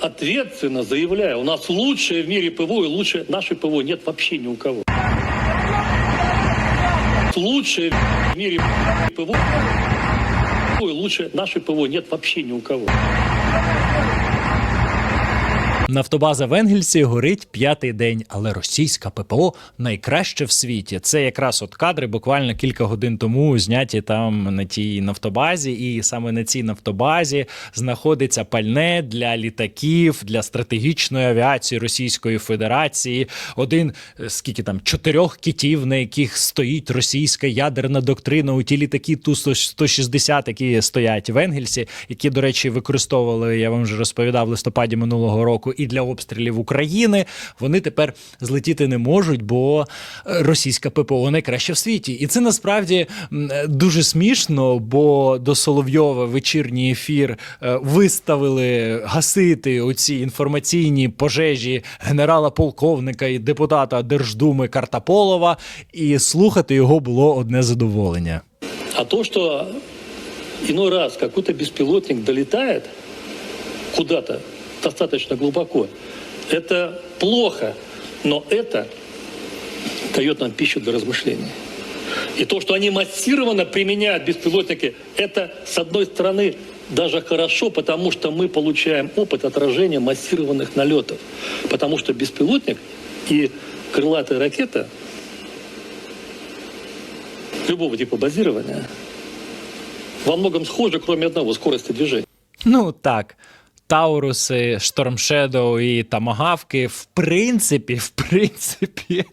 ответственно заявляю, у нас лучшее в мире ПВО и лучше нашей ПВО нет вообще ни у кого. Лучшее в мире ПВО и лучше нашей ПВО нет вообще ни у кого. Нафтобаза в Енгельсі горить п'ятий день, але російська ППО найкраще в світі. Це якраз от кадри буквально кілька годин тому зняті там на тій нафтобазі, і саме на цій нафтобазі знаходиться пальне для літаків, для стратегічної авіації Російської Федерації. Один е, скільки там чотирьох китів, на яких стоїть російська ядерна доктрина. У ті літаки ту 160 які стоять в Енгельсі, які, до речі, використовували, я вам вже розповідав в листопаді минулого року, і для обстрілів України. Вони тепер злетіти не можуть, бо е, російська ППО найкраще в світі. І це насправді дуже смішно, бо до Соловйова вечірній ефір е, виставили гасити оці інформаційні пожежі генерала-полковника і депутата Держдуми Картаполова, і слухати його було одне задоволення. А то, что иной раз какой-то беспилотник долетает куда-то достаточно глубоко, это плохо, но это дает нам пищу для размышлений. И то, что они массированно применяют беспилотники, это, с одной стороны, даже хорошо, потому что мы получаем опыт отражения массированных налетов. Потому что беспилотник и крылатая ракета любого типа базирования во многом схожи, кроме одного, скорости движения. Ну так. Тауруси, Штормшедоу і Тамагавки, в принципі, в принципі,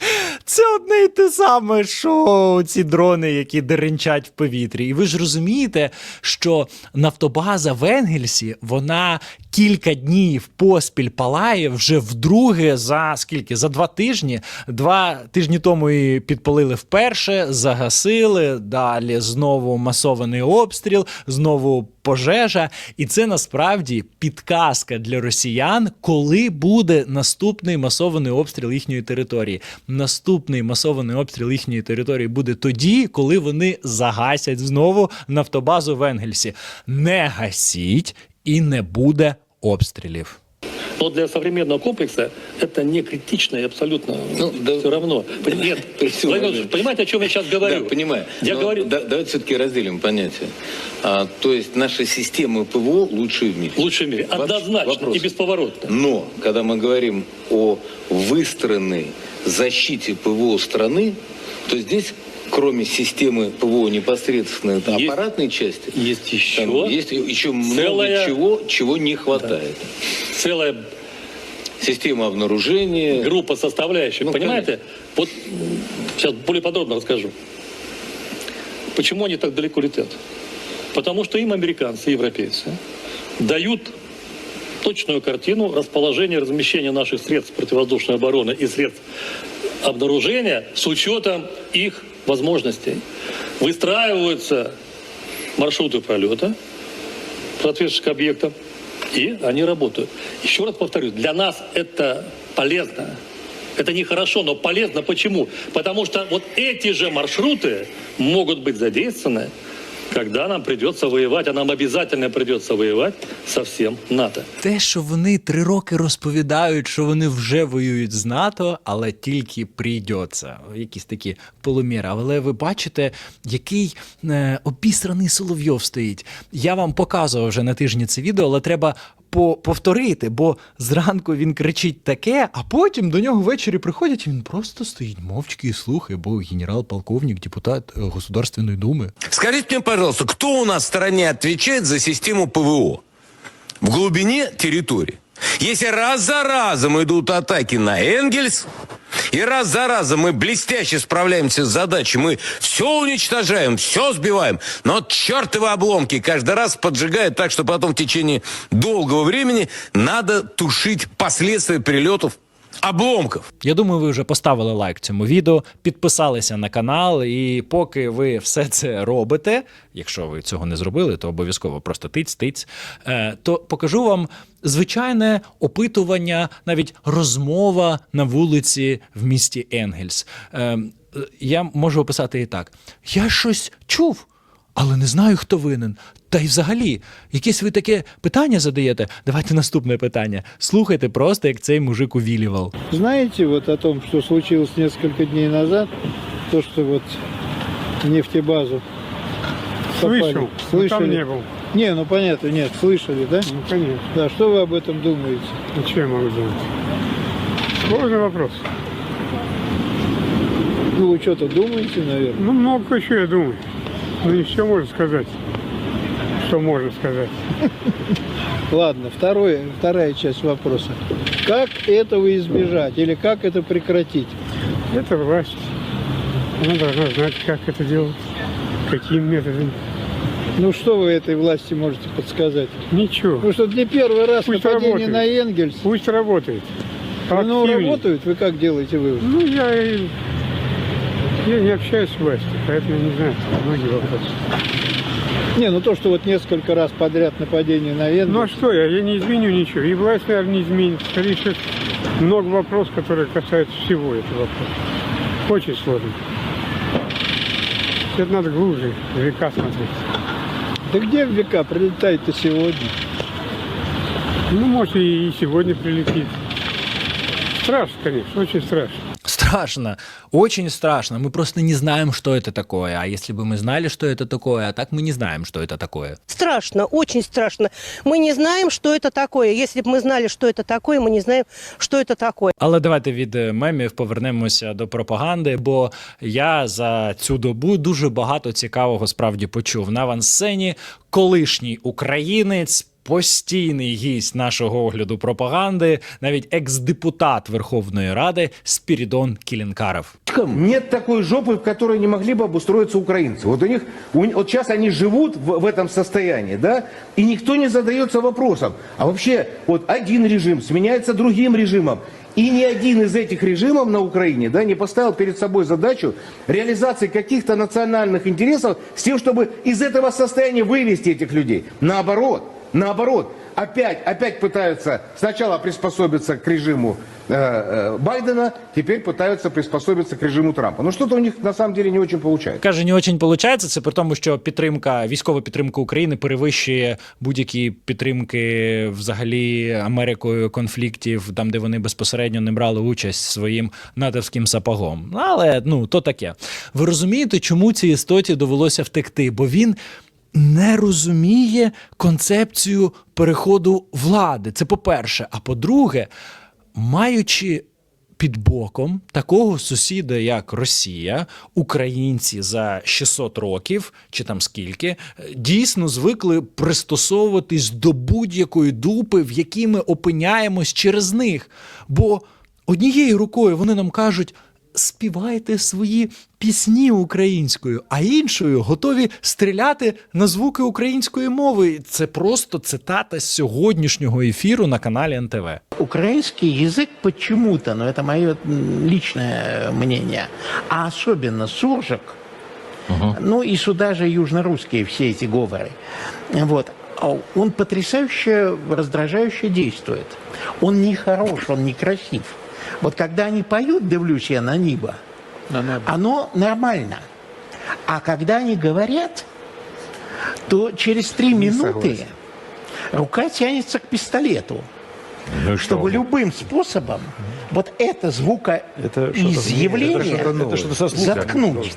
це одне і те саме, що ці дрони, які деренчать в повітрі. І ви ж розумієте, що нафтобаза в Енгельсі, вона кілька днів поспіль палає вже вдруге за скільки? За два тижні. Два тижні тому її підпалили вперше, загасили. Далі знову масований обстріл, знову пожежа. І це насправді підказка для росіян, коли буде наступний масований обстріл їхньої території. Наступний масований обстріл їхньої території буде тоді, коли вони загасять знову нафтобазу в Енгельсі. Не гасіть і не буде обстрілів. Но для современного комплекса это не критично и абсолютно Ну, да. все равно. Нет, Владимир понимаете, о чем я сейчас говорю? Да, понимаю. Я Но говорю, да- давайте все-таки разделим понятие. А, то есть наши системы ПВО лучшие в мире. лучше в мире. Однозначно вопрос. и бесповоротно. Но когда мы говорим о выстроенной защите ПВО страны, то здесь кроме системы ПВО непосредственно это Есть- аппаратной части, Есть еще там есть еще много целая- чего, чего не хватает. целая Система обнаружения. группа составляющих. Ну, Понимаете? Вот м, сейчас более подробно расскажу. Почему они так далеко летят? Потому что им американцы, европейцы дают точную картину расположения, размещения наших средств противовоздушной обороны и средств обнаружения с учетом их возможностей. Выстраиваются маршруты пролета соответствующих объектов, и они работают. Еще раз повторю, для нас это полезно. Это нехорошо, но полезно. Почему? Потому что вот эти же маршруты могут быть задействованы, когда нам придется воювати, а нам обязательно придется воювати со всем НАТО. Те, що вони три роки розповідають, що вони вже воюють з НАТО, але тільки прийдеться. Якісь такі полуміри. Але ви бачите, який е, обісраний Соловйов стоїть. Я вам показував вже на тижні це відео, але треба. По- Повторити, бо зранку він кричить таке, а потім до нього ввечері приходять, і він просто стоїть мовчки і слухає, бо генерал-полковник, депутат е, Государственної думи. Скажите мені, пожалуйста, кто у нас в стране отвечает за систему ПВО? В глубине территории. Если раз за разом идут атаки на Энгельс, и раз за разом мы блестяще справляемся с задачей, мы все уничтожаем, все сбиваем, но чертовы обломки каждый раз поджигают так, что потом в течение долгого времени надо тушить последствия прилетов обломков. Я думаю, ви вже поставили лайк цьому відео, підписалися на канал, і поки ви все це робите, якщо ви цього не зробили, то обов'язково просто тиць, тиць, е, то покажу вам звичайне опитування, навіть розмова на вулиці в місті Енгельс. Е, е, Я можу описати і так: я щось чув Але не знаю, хто винен. Та й взагалі, якесь ви таке питання задаєте? Давайте наступне питання. Слухайте просто, як цей мужик увілював. Знаете вот о том, что случилось несколько дней назад, то, что вот нефтебазу попали? Слышал, но там не был. Не, ну понятно, нет, слышали, да? Ну, конечно. Да, что вы об этом думаете? Ну, что я могу думать? Сложный вопрос. Ну, вы что-то думаете, наверное? Ну, много чего я думаю. Ну, все можно сказать. Что можно сказать. Ладно, второе, вторая часть вопроса. Как этого избежать или как это прекратить? Это власть. Она должна знать, как это делать, какими методами. Ну, что вы этой власти можете подсказать? Ничего. Ну, что не первый раз Пусть нападение работает. на Энгельс. Пусть работает. Ну, Активнее. работают, вы как делаете вывод? Ну, я, и- я не общаюсь с властью, поэтому я не знаю многие вопросы. Не, ну то, что вот несколько раз подряд нападение на Энгельс. Ну, а что я? Я не изменю ничего. И власть, наверное, не изменит. Скорее всего, много вопросов, которые касаются всего этого вопроса. Очень сложно. Это надо глубже, в века смотреть. Да где в века прилетает-то сегодня? Ну, может, и сегодня прилетит. Страшно, конечно, очень страшно. Страшно, очень страшно. Мы просто не знаем, что это такое. А если бы мы знали, что это такое, а так мы не знаем, что это такое. Страшно, очень страшно. Мы не знаем, что это такое. Если бы мы знали, что это такое, мы не знаем, что это такое. Але давайте від е, мемів повернемося до пропаганди, бо я за цю добу дуже багато цікавого справді почув. На авансцені колишній українець. Постійний гість нашого огляду пропаганди, навіть екс-депутат Верховної Ради Спірідон Кілінкаров. Нет такой жопы, в которой не могли бы обустроиться украинцы. Вот у них, у ни- вот сейчас они живут в, в этом состоянии, да, и никто не задается вопросом, а вообще вот один режим сменяется другим режимом, и ни один из этих режимов на Украине, да, не поставил перед собой задачу реализации каких-то национальных интересов с тем, чтобы из этого состояния вывести этих людей. Наоборот, наоборот, опять, опять пытаются сначала приспособиться к режиму э, э, Байдена, теперь пытаются приспособиться к режиму Трампа. Но что-то у них на самом деле не очень получается. Каже, не очень получається. Це при тому, що підтримка, військова підтримка України перевищує будь-які підтримки взагалі Америкою конфліктів, там де вони безпосередньо не брали участь своїм натовським сапогом. Але ну то таке. Ви розумієте, чому цій істоті довелося втекти? Бо він. Не розуміє концепцію переходу влади. Це по-перше. А по-друге, маючи під боком такого сусіда, як Росія, українці за 600 років чи там скільки, дійсно звикли пристосовуватись до будь-якої дупи, в якій ми опиняємось через них. Бо однією рукою вони нам кажуть Співайте свої пісні українською, а іншою готові стріляти на звуки української мови. Це просто цитата з сьогоднішнього ефіру на каналі НТВ. Украинский язык почему-то, но это мое м, личное мнение, а особенно суржик, ну и сюда же южнорусские все эти говоры, вот, а он потрясающе раздражающе действует. Он не хорош, он не красив. Вот когда они поют «Дивлюсь я на небо», оно нормально. А когда они говорят, то через три минуты рука тянется к пистолету чтобы любым способом вот это звукоизъявление заткнуть.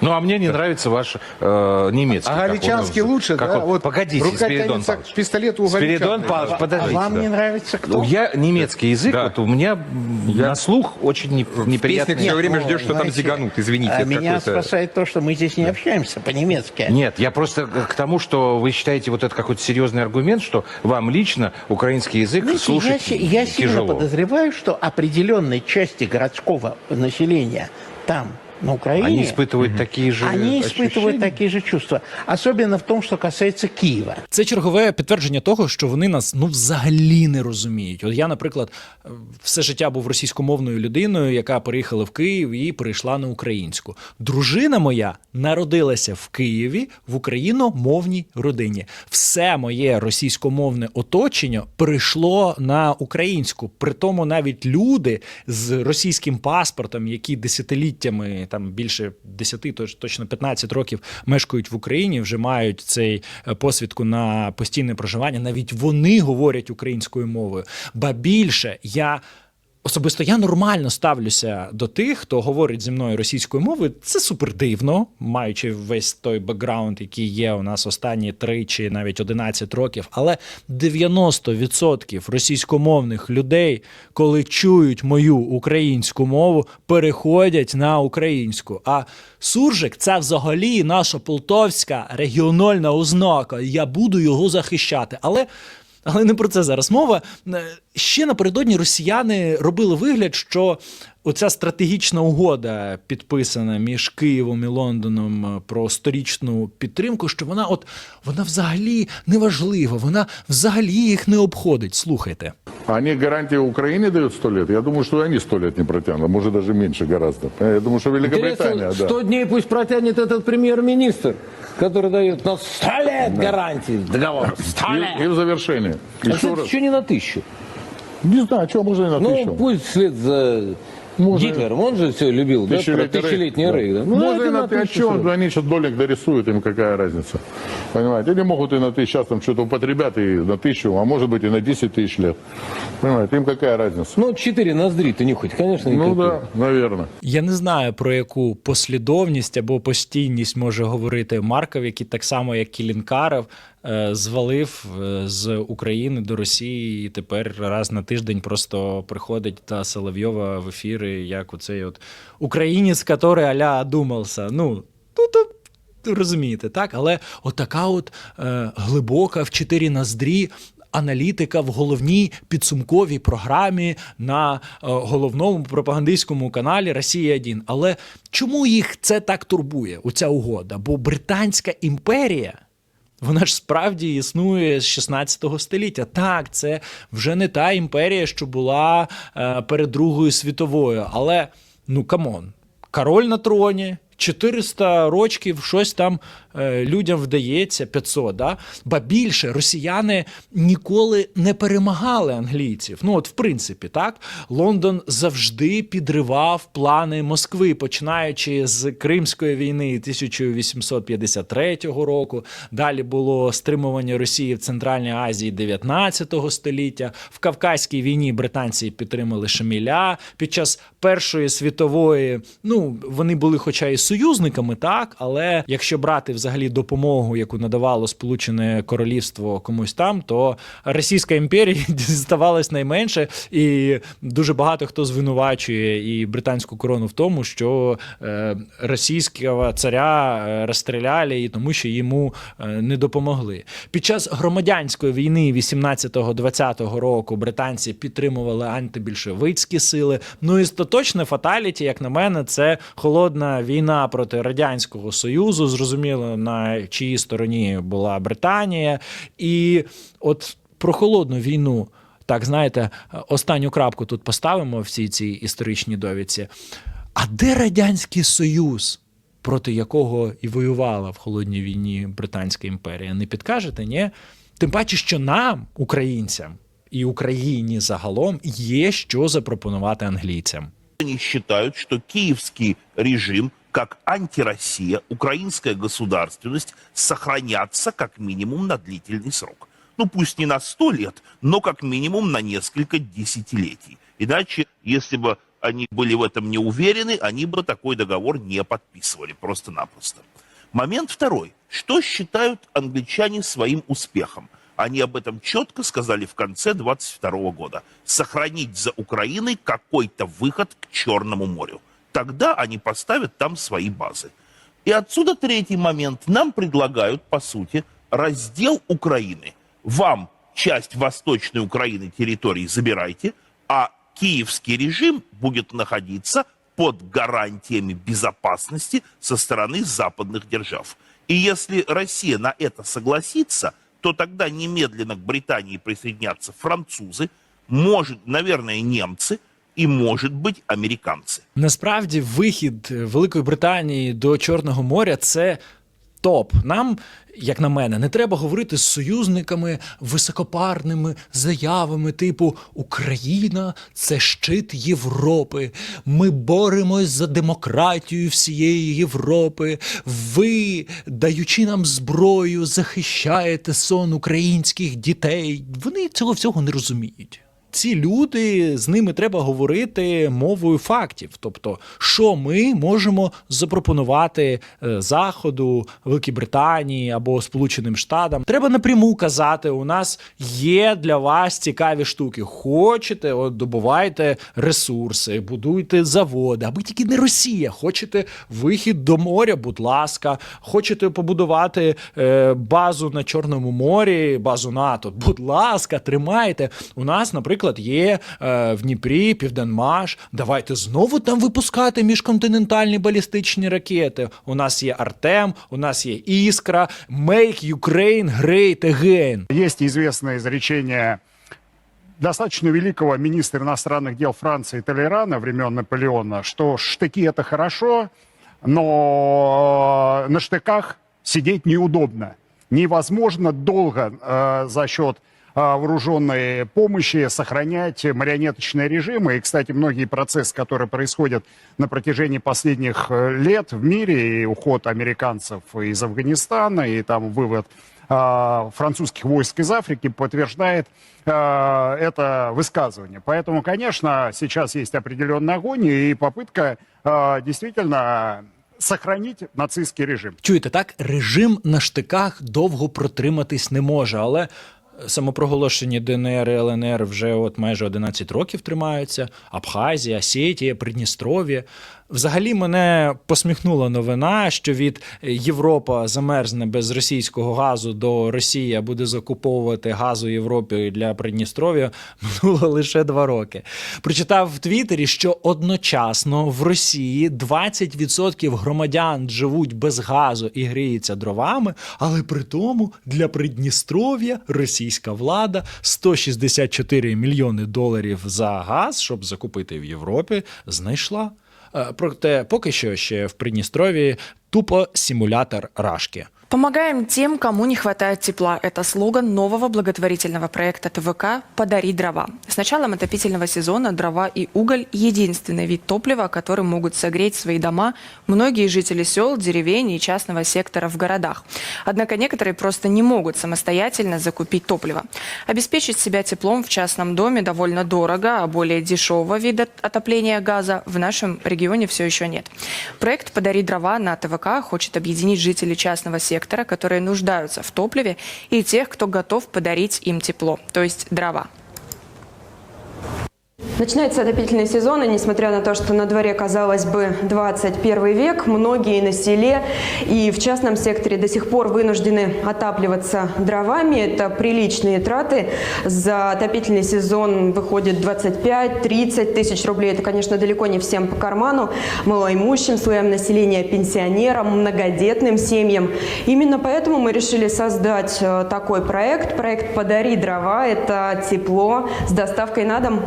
Ну, а мне не нравится ваш э, немецкий. А он галичанский называется. лучше, Как да? он- Вот Погодите, рука Спиридон Павлович. пистолету у Спиридон галичан. Павлович, А подождите. вам не да. нравится кто? Ну, Я немецкий язык, Да. вот у меня на слух очень не- неприятный. песнях все время ждешь, что там знаете, зиганут, извините. а это меня какой-то- спасает то, что мы здесь не общаемся по-немецки. Нет, я просто к тому, что вы считаете вот это какой-то серьезный аргумент, что вам лично украинский язык Знаете, слушать я, си- я сильно тяжело. подозреваю, что определенной части городского населения там, на Украине, Они испытывают такие же они испытывают ощущения? такие же чувства. Особенно в том, что касается Киева. Це чергове підтвердження того, що вони нас ну взагалі не розуміють. От я, наприклад, е, все життя був російськомовною людиною, яка переїхала в Київ і перейшла на українську. Дружина моя народилася в Києві в україномовній родині. Все моє російськомовне оточення перейшло на українську. Притому навіть люди з російським паспортом, які десятиліттями там більше 10, точно 15 років мешкають в Україні, вже мають цей е, посвідку на постійне проживання. Навіть вони говорять українською мовою. Ба більше я. Особисто я нормально ставлюся до тих, хто говорить зі мною російською мовою. Це супер дивно, маючи весь той бекграунд, який є у нас останні 3 чи навіть 11 років. Але 90% російськомовних людей, коли чують мою українську мову, переходять на українську. А суржик це взагалі наша полтовська регіональна ознака. Я буду його захищати. Але але не про це зараз мова. Е, Ще напередодні росіяни робили вигляд, що оця стратегічна угода, підписана між Києвом і Лондоном е, про сторічну підтримку, що вона от вона взагалі не важлива, вона взагалі їх не обходить. Слухайте. Они гарантии Украине дают сто лет. Я думаю, что и они сто лет не протянут. Может, даже меньше гораздо. Э, Я думаю, что Великобритания, да. 100 дней пусть протянет этот премьер-министр, который дает на 100 лет гарантии договор. 100 И, и в завершение. А, Еще кстати, раз. еще не на тысячу. Не знаю, что можно и на Ну, тысячу. пусть вслед за Можно- Гитлером, он же все любил, да, про Тысячелетний тысячелетний рейх, рейх. да. да. Ну, Можно это и на на тысячу. тысячу. О чем? Они сейчас долик дорисуют, им какая разница. Понимаете? Или могут и на тысячу, сейчас там что-то употребят и на тысячу, а может быть и на 10 тысяч лет. Понимаете? Им какая разница? Ну, четыре ноздри-то нюхать, конечно, Ну никакой. да, наверное. Я не знаю про яку послідовність або постійність може говорити Марков, який так само, як Кілінкаров, е, звалив е, з України до Росії і тепер раз на тиждень просто приходить та Соловйова в ефіри, як оцей от українець, який аля одумався. Ну, ну то розумієте, так? Але отака от е, глибока в чотири ноздрі аналітика в головній підсумковій програмі на е, головному пропагандистському каналі Росія 1 Але чому їх це так турбує? Оця угода? Бо Британська імперія. Вона ж справді існує з 16 століття. Так, це вже не та імперія, що була е, перед Другою світовою. Але ну камон, король на троні, 400 рочків, щось там е, людям вдається, 500, да? Ба більше росіяни ніколи не перемагали англійців. Ну, от, в принципі, так. Лондон завжди підривав плани Москви, починаючи з Кримської війни 1853 року. Далі було стримування Росії в Центральній Азії 19 століття. В Кавказькій війні британці підтримали Шаміля. Під час Першої світової, ну вони були, хоча і союзниками, так, але якщо брати взагалі допомогу, яку надавало Сполучене Королівство комусь там, то Російська імперія діставалась найменше, і дуже багато хто звинувачує і британську корону в тому, що е, російського царя е, розстріляли і тому, що йому е, не допомогли. Під час громадянської війни 18-20 року британці підтримували антибільшовицькі сили. Ну і остаточне фаталіті, як на мене, це холодна війна проти радянського союзу. Зрозуміло, на чиїй стороні була Британія, і от про холодну війну. Так, знаєте, останню крапку тут поставимо в всій цій історичній довідці. А де Радянський Союз, проти якого і воювала в холодній війні Британська імперія? Не підкажете, ні? Тим паче, що нам, українцям і Україні загалом, є що запропонувати англійцям. Они считают, что киевский режим, как антироссия, украинская государственность сохранятся как минимум на длительный срок. Ну, пусть не на сто лет, но как минимум на несколько десятилетий. Иначе, если бы они были в этом не уверены, они бы такой договор не подписывали просто-напросто. Момент второй. Что считают англичане своим успехом? Они об этом четко сказали в конце 22 года. Сохранить за Украиной какой-то выход к Черному морю. Тогда они поставят там свои базы. И отсюда третий момент. Нам предлагают, по сути, раздел Украины. Вам часть Восточной Украины территории забирайте, а киевский режим будет находиться под гарантиями безопасности со стороны западных держав. И если Россия на это согласится, то тогда немедленно к Британии присоединятся французы, может, наверное, немцы и, может быть, американцы. Насправді, вихід Великої Британії до Чорного моря це Топ, нам, як на мене, не треба говорити з союзниками високопарними заявами, типу Україна це щит Європи. Ми боремось за демократію всієї Європи. Ви, даючи нам зброю, захищаєте сон українських дітей. Вони цього всього не розуміють. Ці люди з ними треба говорити мовою фактів. Тобто, що ми можемо запропонувати е, Заходу, Великій Британії або Сполученим Штатам. Треба напряму казати: у нас є для вас цікаві штуки. Хочете, от добувайте ресурси, будуйте заводи, аби тільки не Росія. Хочете вихід до моря, будь ласка, хочете побудувати е, базу на Чорному морі, базу НАТО. Будь ласка, тримайте. У нас, наприклад, є е, в Дніпрі Південмаш. Давайте знову там випускати міжконтинентальні балістичні ракети. У нас є Артем, у нас є Іскра, Make Ukraine Great Again. Есть известное изречение достаточно великого министра иностранных дел Франции Толерана времен Наполеона, что штыки это хорошо, но на штыках сидеть неудобно. Невозможно долго э, за счет э, вооруженной помощи сохранять марионеточные режимы. И, кстати, многие процессы, которые происходят на протяжении последних э, лет в мире, и уход американцев из Афганистана, и там вывод э, французских войск из Африки подтверждает э, это высказывание. Поэтому, конечно, сейчас есть определенный огонь и попытка э, действительно сохранить нацистский режим. Чуєте, так режим на штиках довго протриматись не може, але самопроголошені ДНР і ЛНР вже от майже 11 років тримаються. Абхазія, Сєтія, Придністров'я. Взагалі мене посміхнула новина, що від Європа замерзне без російського газу до Росія буде закуповувати газу Європі для Придністров'я. Минуло лише два роки. Прочитав в Твіттері, що одночасно в Росії 20% громадян живуть без газу і гріються дровами, але при тому для Придністров'я російська влада 164 мільйони доларів за газ, щоб закупити в Європі, знайшла. Е, Проте поки що ще в Придністрові тупо симулятор рашки. Помогаем тем, кому не хватает тепла. Это слоган нового благотворительного проекта ТВК «Подари дрова». С началом отопительного сезона дрова и уголь – единственный вид топлива, которым могут согреть свои дома многие жители сел, деревень и частного сектора в городах. Однако некоторые просто не могут самостоятельно закупить топливо. Обеспечить себя теплом в частном доме довольно дорого, а более дешевого вида отопления газа в нашем регионе все еще нет. Проект «Подари дрова» на ТВК хочет объединить жителей частного сектора, которые нуждаются в топливе, и тех, кто готов подарить им тепло, то есть дрова. Начинается отопительный сезон, и несмотря на то, что на дворе, казалось бы, 21 век, многие на селе и в частном секторе до сих пор вынуждены отапливаться дровами. Это приличные траты. За отопительный сезон выходит 25-30 тысяч рублей. Это, конечно, далеко не всем по карману. Малоимущим слоям населения, пенсионерам, многодетным семьям. Именно поэтому мы решили создать э, такой проект. Проект «Подари дрова». Это тепло с доставкой на дом.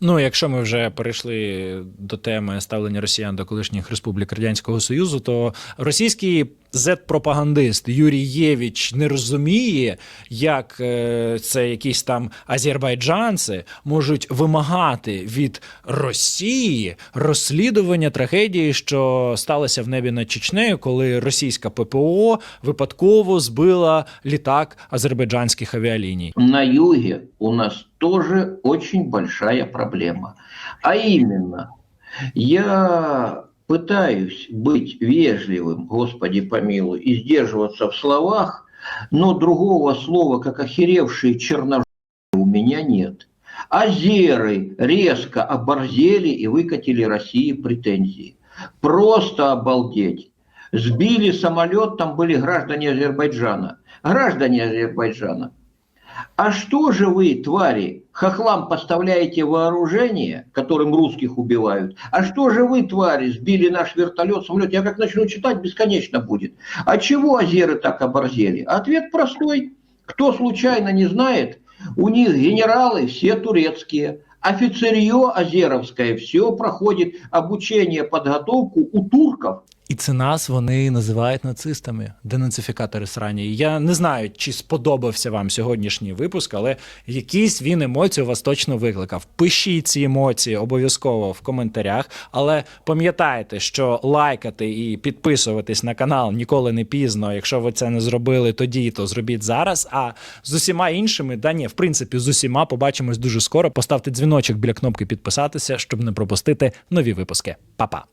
Ну, якщо ми вже перейшли до теми ставлення росіян до колишніх республік Радянського Союзу, то російський зет-пропагандист Юрій Євіч не розуміє, як е, це якісь там азербайджанці можуть вимагати від Росії розслідування трагедії, що сталося в небі над Чечнею, коли російська ППО випадково збила літак азербайджанських авіаліній. на юге у нас тоже очень большая проблема. А именно, я пытаюсь быть вежливым, Господи помилуй, и сдерживаться в словах, но другого слова, как охеревшие черножопые, у меня нет. Азеры резко оборзели и выкатили России претензии. Просто обалдеть. Сбили самолет, там были граждане Азербайджана. Граждане Азербайджана. А что же вы, твари, хохлам поставляете вооружение, которым русских убивают? А что же вы, твари, сбили наш вертолет, самолет? Я как начну читать, бесконечно будет. А чего азеры так оборзели? Ответ простой. Кто случайно не знает, у них генералы все турецкие. Офицерье азеровское все проходит обучение, подготовку у турков. І це нас вони називають нацистами, денацифікатори срані. Я не знаю, чи сподобався вам сьогоднішній випуск, але якісь він емоції у вас точно викликав. Пишіть ці емоції обов'язково в коментарях. Але пам'ятайте, що лайкати і підписуватись на канал ніколи не пізно. Якщо ви це не зробили тоді, то зробіть зараз. А з усіма іншими, да ні, в принципі, з усіма побачимось дуже скоро. Поставте дзвіночок біля кнопки підписатися, щоб не пропустити нові випуски. Па-па!